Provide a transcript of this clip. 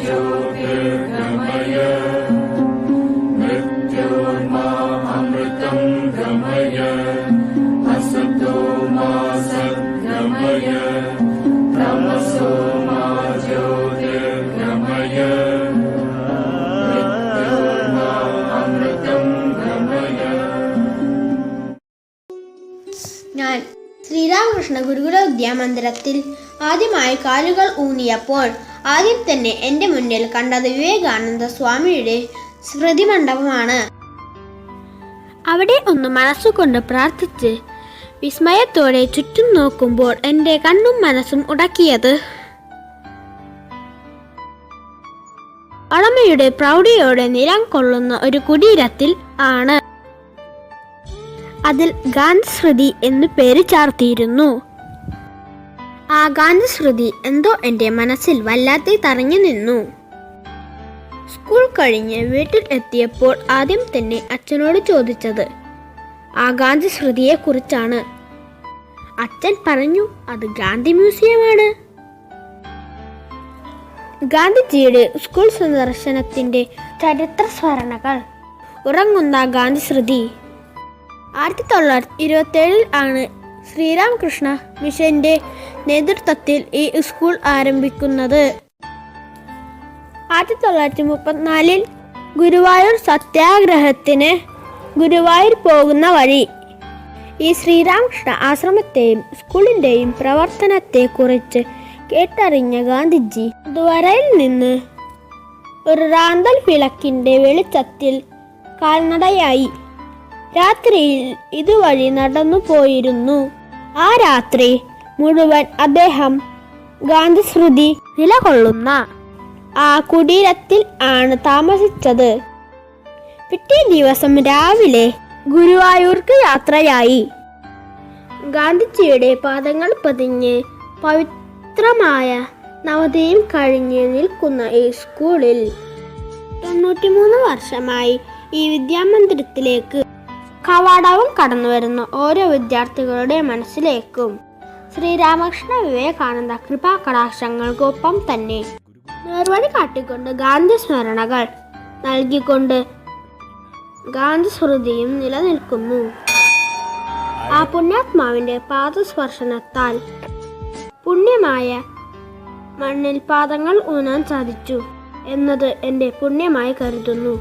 ज्योतिर्गमय मृत्योर्मा अमृतं गमय असतो मा सद्गमय तमसो मा ज्योतिर्गमय ഞാൻ ശ്രീരാമകൃഷ്ണ ഗുരുകുല വിദ്യാമന്ദിരത്തിൽ ആദ്യമായി കാലുകൾ ഊന്നിയപ്പോൾ ആദ്യം തന്നെ എന്റെ മുന്നിൽ കണ്ടത് വിവേകാനന്ദ സ്വാമിയുടെ സ്മൃതി മണ്ഡപമാണ് അവിടെ ഒന്ന് മനസ്സുകൊണ്ട് പ്രാർത്ഥിച്ച് വിസ്മയത്തോടെ ചുറ്റും നോക്കുമ്പോൾ എന്റെ കണ്ണും മനസ്സും ഉടക്കിയത്. അളമയുടെ പ്രൗഢിയോടെ നിലം കൊള്ളുന്ന ഒരു കുടീരത്തിൽ ആണ്. അതിൽ ഗാന്ധശ്രുതി എന്നു പേര് ചാർത്തിയിരുന്നു. ആ ഗാന്ധശ്രുതി എന്തോ എന്റെ മനസ്സിൽ വല്ലാതെ തറഞ്ഞു നിന്നു. സ്കൂൾ കഴിഞ്ഞ് വീട്ടിൽ എത്തിയപ്പോൾ ആദ്യം തന്നെ അച്ഛനോട് ചോദിച്ചത് ആ ഗാന്ധിശ്രുതിയെക്കുറിച്ചാണ് കുറിച്ചാണ് അച്ഛൻ പറഞ്ഞു അത് ഗാന്ധി മ്യൂസിയമാണ്. ഗാന്ധിജിയുടെ സ്കൂൾ സന്ദർശനത്തിന്റെ ചരിത്ര സ്മരണകൾ ഉറങ്ങുന്ന ഗാന്ധി ശ്രുതി ആയിരത്തി തൊള്ളായിരത്തി ഇരുപത്തി ഏഴിൽ ആണ് ശ്രീരാമകൃഷ്ണ മിഷന്റെ നേതൃത്വത്തിൽ ഈ സ്കൂൾ ആരംഭിക്കുന്നത്. ആയിരത്തി തൊള്ളായിരത്തി മുപ്പത്തിനാലിൽ ഗുരുവായൂർ സത്യാഗ്രഹത്തിന് ഗുരുവായൂർ പോകുന്ന വഴി ഈ ശ്രീരാമകൃഷ്ണ ആശ്രമത്തെയും സ്കൂളിന്റെയും പ്രവർത്തനത്തെക്കുറിച്ച് കേട്ടറിഞ്ഞ ഗാന്ധിജി ദ്വാരയിൽ നിന്ന് ഒരു റാന്തൽ വിളക്കിന്റെ വെളിച്ചത്തിൽ കാൽനടയായി രാത്രിയിൽ ഇതുവഴി നടന്നു പോയിരുന്നു. ആ രാത്രി മുഴുവൻ അദ്ദേഹം ഗാന്ധിശ്രുതി നിലകൊള്ളുന്ന ആ കുടീരത്തിൽ ആണ് താമസിച്ചത്. പിറ്റേ ദിവസം രാവിലെ ഗുരുവായൂർക്ക് യാത്രയായി. ഗാന്ധിജിയുടെ പാദങ്ങൾ പതിഞ്ഞ് പവിത്രമായ നവതയും കഴിഞ്ഞ് നിൽക്കുന്ന ഈ സ്കൂളിൽ തൊണ്ണൂറ്റിമൂന്ന് വർഷമായി ഈ വിദ്യാമന്ദിരത്തിലേക്ക് കവാടവും കടന്നു വരുന്ന ഓരോ വിദ്യാർത്ഥികളുടെ മനസ്സിലേക്കും. ശ്രീരാമകൃഷ്ണ വിവേകാനന്ദ കൃപാകടാക്ഷങ്ങൾക്കൊപ്പം തന്നെ നേർവഴി കാട്ടിക്കൊണ്ട് ഗാന്ധി സ്മരണകൾ നൽകിക്കൊണ്ട് ഗാന്ധി സ്മൃതിയും നിലനിൽക്കുന്നു. ആ പുണ്യാത്മാവിന്റെ പാദസ്പർശനത്താൽ പുണ്യമായ മണ്ണിൽ പാദങ്ങൾ ഊന്നാൻ സാധിച്ചു എന്നത് എന്റെ പുണ്യമായി കരുതുന്നു.